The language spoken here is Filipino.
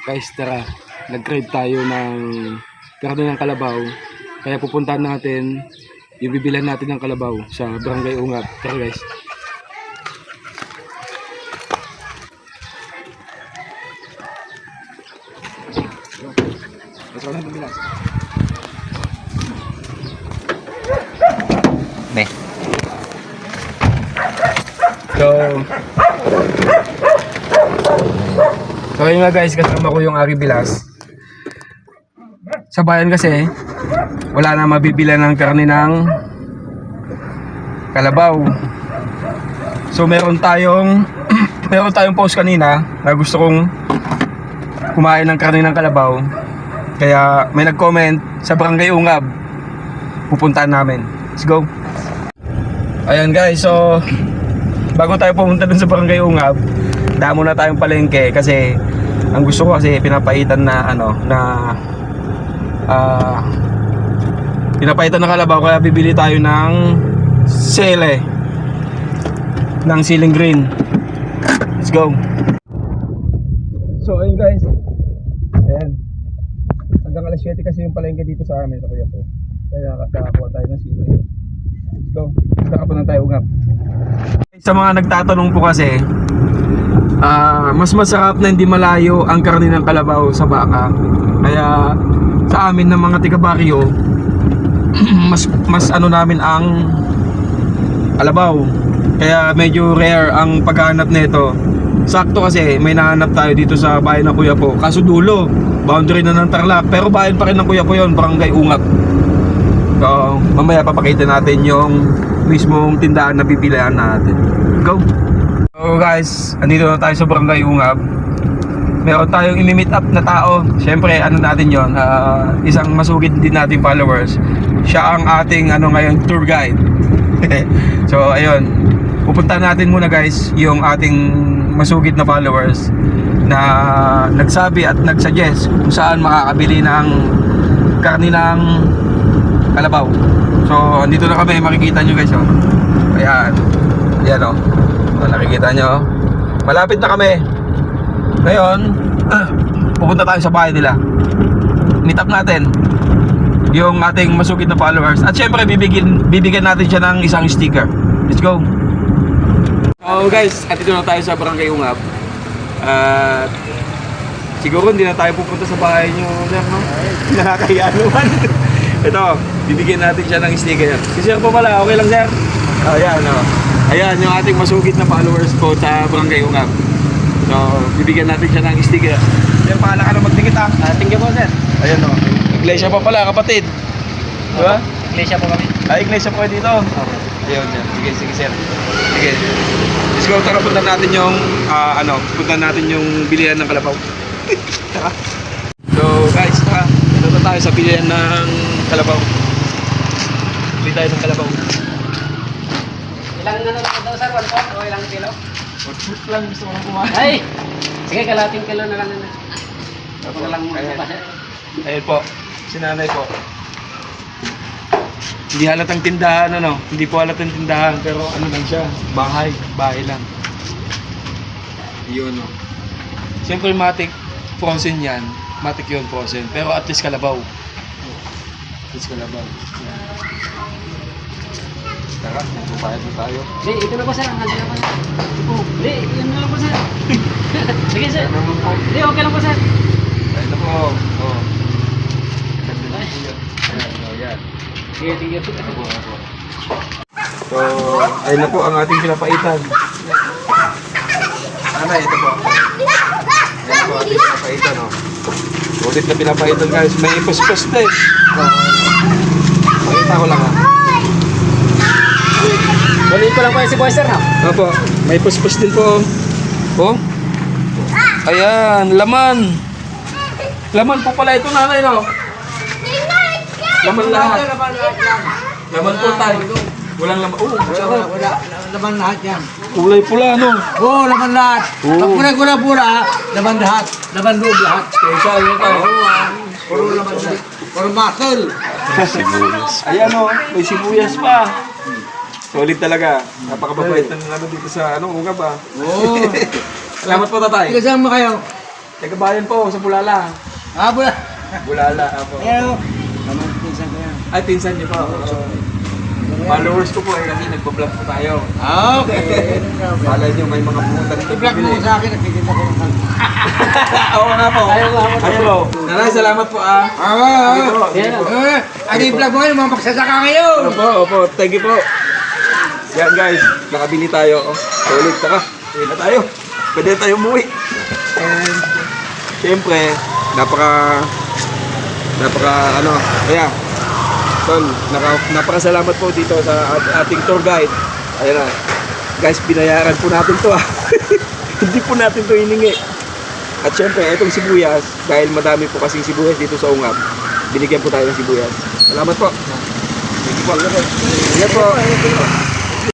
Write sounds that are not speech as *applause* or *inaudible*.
Guys, tara. Nag-crave tayo ng karne ng kalabaw. Kaya pupuntahan natin yung bibilan natin ng kalabaw sa Barangay Ungap. Tara guys. Ne. So, so yun nga guys, kasama ko yung Ari Bilas. Sa bayan kasi, wala na mabibila ng karne ng kalabaw. So meron tayong *clears throat* meron tayong post kanina na gusto kong kumain ng karne ng kalabaw. Kaya may nag-comment sa Barangay Ungab. Pupuntahan namin. Let's go. Ayan guys, so bago tayo pumunta dun sa Barangay Ungab, damo na tayong palengke kasi ang gusto ko kasi pinapaitan na ano na ah pinapaitan na kalabaw kaya bibili tayo ng sele ng ceiling green. Let's go. So ayun guys. Ayan. Hanggang alas 7 kasi yung palengke dito sa amin sa kuya ko. Kaya kakakuha tayo ng ceiling. Let's go. Kakapunan tayo ungap. Sa mga nagtatanong po kasi, ah mas masarap na hindi malayo ang karne ng kalabaw sa baka. Kaya sa amin ng mga tiga baryo, *clears throat* mas mas ano namin ang kalabaw. Kaya medyo rare ang paghahanap nito. Sakto kasi may nahanap tayo dito sa bayan ng Kuya po. Kaso dulo, boundary na ng Tarlac. Pero bayan pa rin ng Kuya po yun, Barangay Ungap. So, mamaya papakita natin yung mismong tindahan na bibilihan natin. Go! So guys, andito na tayo sa Barangay Ungab. Meron tayong imi-meet up na tao. Siyempre, ano natin yon ah, isang masugid din nating followers. Siya ang ating ano ngayon tour guide. *laughs* so, ayun. Pupunta natin muna guys yung ating masugid na followers na nagsabi at nagsuggest kung saan makakabili ng karni ng kalabaw. So, andito na kami, makikita nyo guys, oh. Ayan. Ayan, oh. So, nakikita nyo, oh. Malapit na kami. Ngayon, pupunta tayo sa bahay nila. Meet natin yung ating masugid na followers. At syempre, bibigyan, bibigyan natin siya ng isang sticker. Let's go! So guys, andito na tayo sa Barangay Ungap. At siguro hindi na tayo pupunta sa bahay nyo, sir, no? *laughs* Nakakahiya naman. Ito, bibigyan natin siya ng sticker. Si sir po pala, okay lang sir? Oh, ayan, oh. Ayan, yung ating masugid na followers po sa Barangay Ungap. So, bibigyan natin siya ng sticker. Sir, pahala ka na magdikit ah. Ah, thank you po, sir. Ayan oh. Iglesia pa pala, kapatid. Di ba? Iglesia po kami. Ah, iglesia po dito. Ayun, yan. Sige, sige, sir. Sige. Let's go, tara punta natin yung, ah, ano, punta natin yung bilihan ng kalabaw. *laughs* tara. So, guys, tara. Na tayo sa bilihan ng kalabaw. Bili tayo ng kalabaw. Ilang ano daw, sir? One pot o ilang kilo? Shoot lang, gusto ko kumain. Ay! Sige, kalating kilo na lang. Ano. Ito lang muna pa. Ayun po, si nanay po. Hindi halatang tindahan, ano, hindi po halatang tindahan, pero ano lang siya, bahay, bahay lang. Yun, no. Siyempre, matik, frozen yan. Matik yun, frozen. Pero at least kalabaw. At least kalabaw. Tara, magpapayad na tayo. Hindi, ito na po, sir. Handa na po, sir. Hindi, yun na lang po, sir. *laughs* Sige, sir. Ano naman po? Hindi, okay lang po, sir. Na po. Oh. Sige, sige. Ano po, ano po. So, ayun na po ang ating pinapaitan. Ano, ito po. Ayan po ating pinapaitan, oh. Ulit na pinapaitan guys. May ipos-pos na eh. So, pakita ko lang ah. Baliin ko lang po yung si Boy, sir, ha? Opo, may puspos din po. Oh. Ayan, laman. Laman po pala ito nanay, no? Laman lahat. Laman po tayo. Walang laman. Oh, sarap. Wala, laman lahat yan. Kulay pula, no? Oo, laman lahat. Oo. Pag pura-pura-pura, laman lahat. Laman loob lahat. Special yun tayo. Puro laman lahat. Puro muscle. Ayan, oh. May sibuyas pa. Solid talaga. Napakababait ng ano dito sa ano, ungab ah. Oo. *laughs* Salamat po tatay. Kasama kayo. Taga-bayan po, sa Bulala. Ah, bula. Bulala, apo. Pero, naman pinsan ko yan. Ay, pinsan niyo po. Followers ko po eh, kasi nagpa-vlog po tayo. Ah, okay. *laughs* Kala niyo may mga pumunta rin. I-vlog mo sa akin, nakikita ko ng kalbo. *laughs* Oo nga po. Ayaw nga po. Ayaw po. Nanay, salamat po ah. Ah, ah, ah. Eh, Ano i-vlog mo ngayon, mga magsasaka ngayon. Opo, opo. Thank you po. Yan guys, nakabili tayo. Oh. Solid, taka. Uwi na tayo. Pwede tayo umuwi. And, syempre, napaka, napaka, ano, kaya, tol, naka, napakasalamat po dito sa at- ating tour guide. Ayan na. Guys, binayaran po natin to ah. *laughs* Hindi po natin to hiningi. At syempre, itong sibuyas, dahil madami po kasing sibuyas dito sa Ungap, binigyan po tayo ng sibuyas. Salamat po. Thank you po. Ingat po.